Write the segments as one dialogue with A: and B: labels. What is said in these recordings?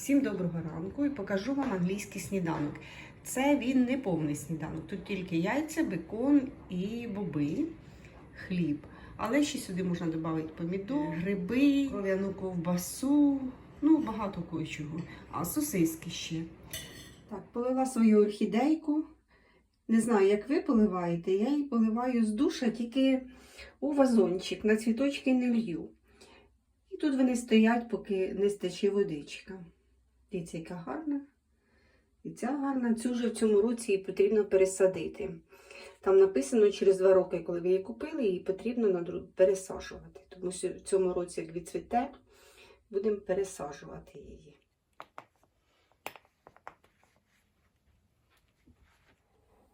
A: Всім доброго ранку і покажу вам англійський сніданок. Це він не повний сніданок. Тут тільки яйця, бекон і боби, хліб. Але ще сюди можна додати помідор, гриби, кров'яну ковбасу, ну багато кое-чого. А сосиски ще. Так, полила свою орхідейку. Не знаю, як ви поливаєте, я її поливаю з душа тільки у вазончик, на цвіточки не лью. І тут вони стоять, поки не стече водичка. Дивіться, яка гарна. І ця гарна, цю вже в цьому році її потрібно пересадити. Там написано через два роки, коли ви її купили, її потрібно пересаджувати. Тому що в цьому році, як відцвіте, будемо пересаджувати її.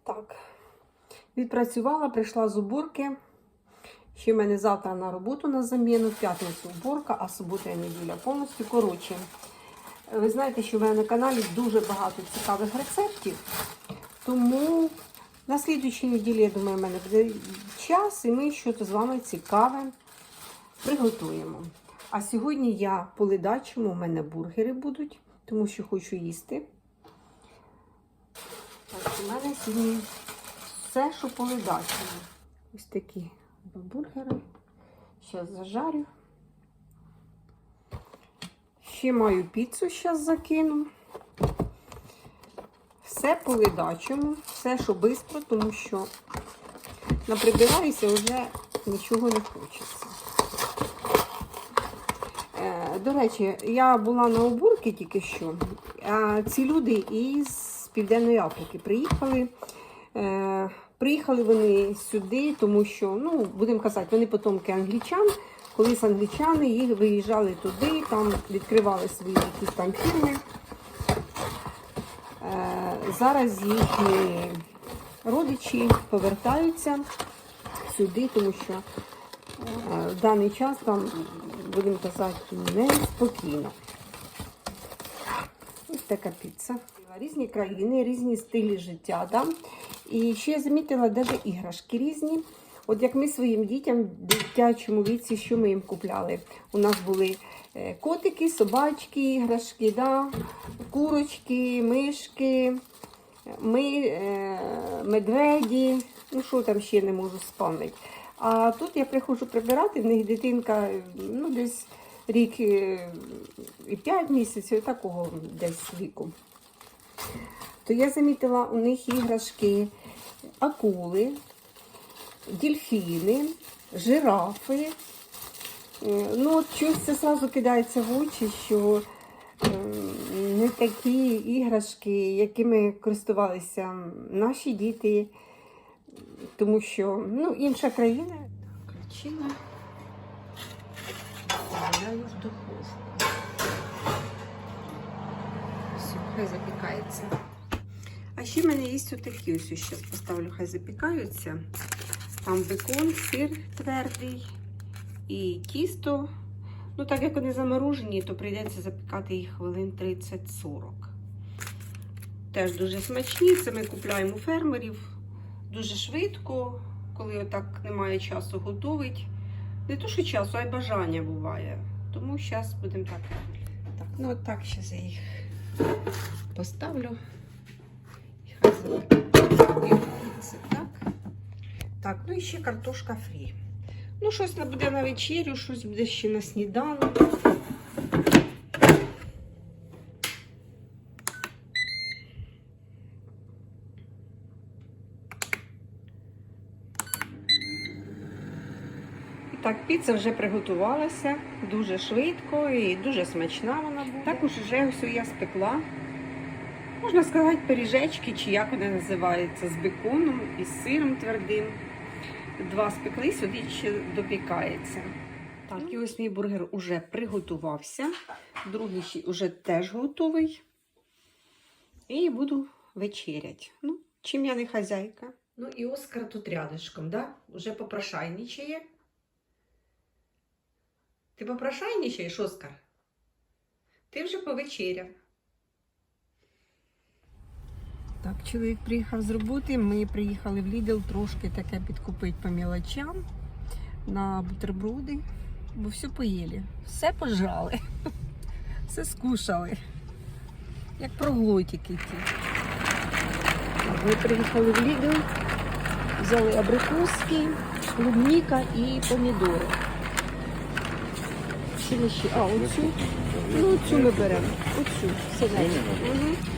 A: Так, відпрацювала, прийшла з уборки. Ще в мене завтра на роботу на заміну, п'ятницю уборка, а субота і неділя повністю. Коротше, ви знаєте, що в мене на каналі дуже багато цікавих рецептів. Тому на слідуючій неділі, я думаю, в мене буде час, і ми щось з вами цікаве приготуємо. А сьогодні я по у мене бургери будуть, тому що хочу їсти. Так, у мене сьогодні все, що по. Ось такі бургери. Зараз зажарю. Ще маю піцу, зараз закину. Все по все, що швидко, тому що наприбираюся, вже нічого не хочеться. Е, До речі, я була на уборці тільки що. А ці люди із Південної Африки приїхали. Е, Приїхали вони сюди, тому що, ну, будемо казати, вони потомки англічан. Колись англічани їх виїжджали туди, там відкривали свої якісь там фірми. Е, Зараз їхні родичі повертаються сюди, тому що е, в даний час там, будемо казати, неспокійно. Ось така піца. Різні країни, різні стилі життя. Да? І ще я замітила навіть іграшки різні. От як ми своїм дітям в дитячому віці, що ми їм купляли? У нас були е, котики, собачки, іграшки, да? курочки, мишки, ми, е, медведі. Ну, що там ще не можу спомнити. А тут я приходжу прибирати, в них дитинка ну, десь рік е, і 5 місяців, такого десь віку. То я замітила у них іграшки акули, дельфіни, жирафи. Е, Ну, от щось це одразу кидається в очі, що е, не такі іграшки, якими користувалися наші діти, тому що ну, інша країна. Включила, вставляю в духовку. Все, хай запікається. А ще в мене є ось такі ось, зараз поставлю, хай запікаються. Там бекон, сир твердий і тісто. Ну, так як вони заморожені, то прийдеться запікати їх хвилин 30-40. Теж дуже смачні. Це ми купуємо у фермерів дуже швидко, коли отак немає часу готувати. Не то, що часу, а й бажання буває. Тому зараз будемо так. Так, ну от так зараз я їх поставлю. І хай запікається так. Так, ну і ще картошка фрі. Ну, щось буде на вечерю, щось буде ще на сніданок. Так, піца вже приготувалася дуже швидко і дуже смачна вона буде. Також вже все я спекла. Можна сказати, пиріжечки, чи як вони називаються, з беконом і з сиром твердим. Два спекли, сюди ще допікається. Так, і ось мій бургер уже приготувався. Другий вже теж готовий. І буду вечерять. Ну, чим я не хазяйка. Ну і Оскар тут рядышком, да? Уже попрошайничає. Ти попрошайничаєш, Оскар? Ти вже повечеряв. Так, чоловік приїхав з роботи. Ми приїхали в Lidl трошки таке підкупити по мілочам на бутерброди, бо все поїли, все пожрали, все скушали. Як проглотики ті. Ми приїхали в Lidl, взяли абрикоски, клубніка і помідори. Що ще? А, оцю. Ну, цю ми беремо. Оцю, синеньку.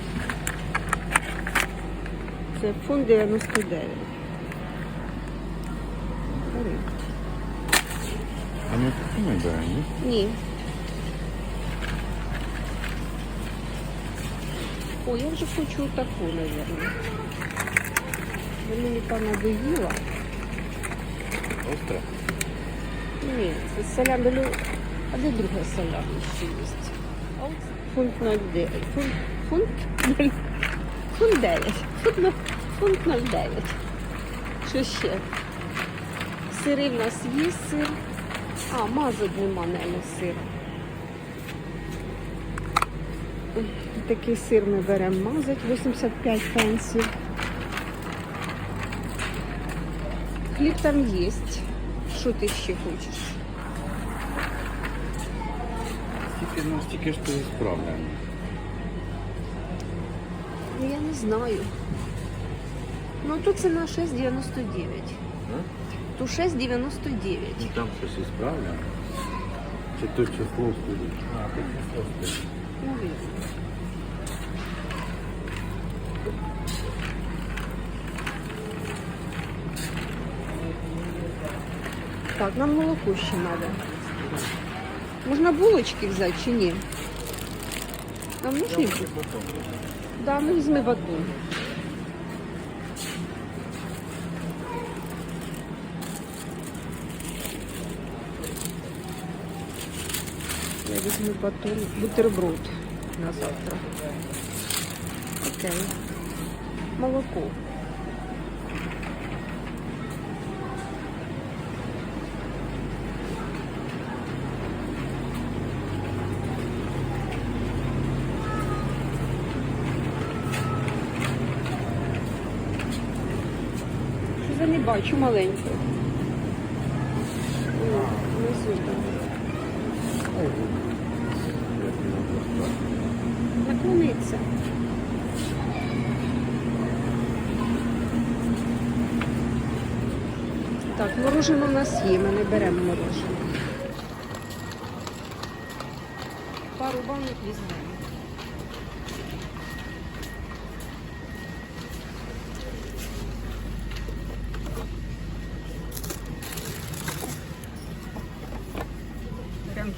A: Це фунт 99. Бери.
B: А ми таку ми ні?
A: Ні. О, я вже хочу таку, мабуть. Мені та надоїла.
B: Остро.
A: Ні, це салямелю. А де друга салямі ще є? Фунт 09. Фунт, фунт, нуль- фунт 9. Фунт, нуль- фунт 09. Що ще? Сири в нас є сир. А, мазок нема, не сира. Такий сир ми беремо мазать 85 пенсів. Хліб там є. Що ти ще хочеш?
B: Стільки, ну, стільки ж тобі справляємо.
A: Ну я не знаю. Ну тут ціна 6,99.
B: А?
A: Ту 6,99.
B: Ну, там щось і справляємо. Чи то число стоїть? А, то число стоїть.
A: Навірно. Так, нам молоко ще треба. Можна булочки взяти чи ні? Нам нужні? Да, ну візьми батон. Я візьму батон, бутерброд на завтра. Окей. Молоко. Не бачу там. Наклониться. Так, мороженое у нас є, ми не беремо мороженое. Пару банок візьмемо.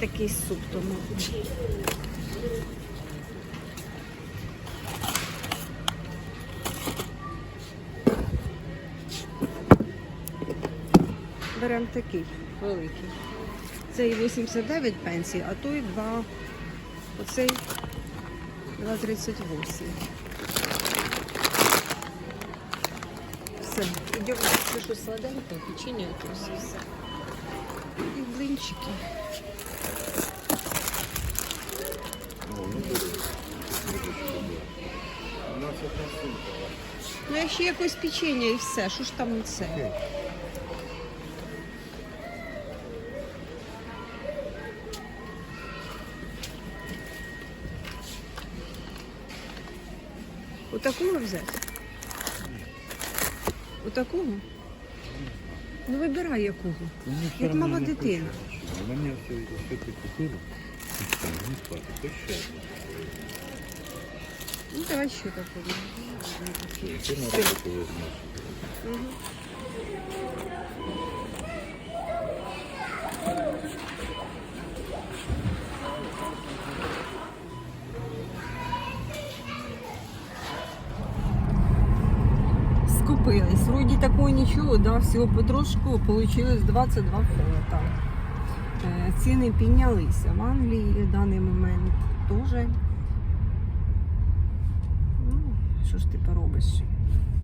A: Такий суп тому. Беремо такий великий. Цей 89 пенсій, а той 2, оцей 2,38. Все, йдемо щось сладеньке, печення все. І блинчики.
B: Ну.
A: Я ще якось печення і все. Що ж там це? Отакого взяти? Отакого? Ну вибирай якого. Як мала дитина.
B: Хочемо. Вона мені все, все ти купила. І все, не спати. Хоч ще.
A: Ну давай ще такого.
B: Ти на роботу візьмеш.
A: Угу. Скупились. Вроді такого нічого, да, всього потрошку получилось 22 фунта. Ціни піднялися в Англії в даний момент теж. Ну, що ж ти поробиш?